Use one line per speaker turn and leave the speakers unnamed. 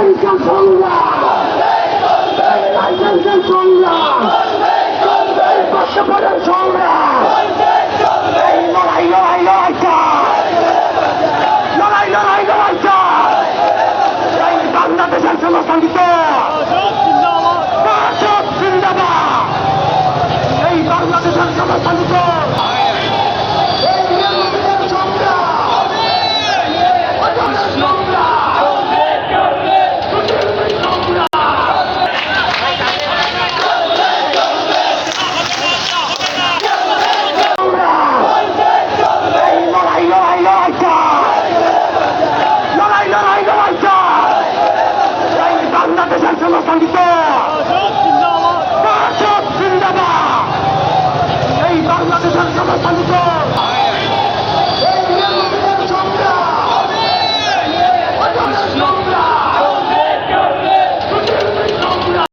ফেডারেশন সংগ্রাম 박상기다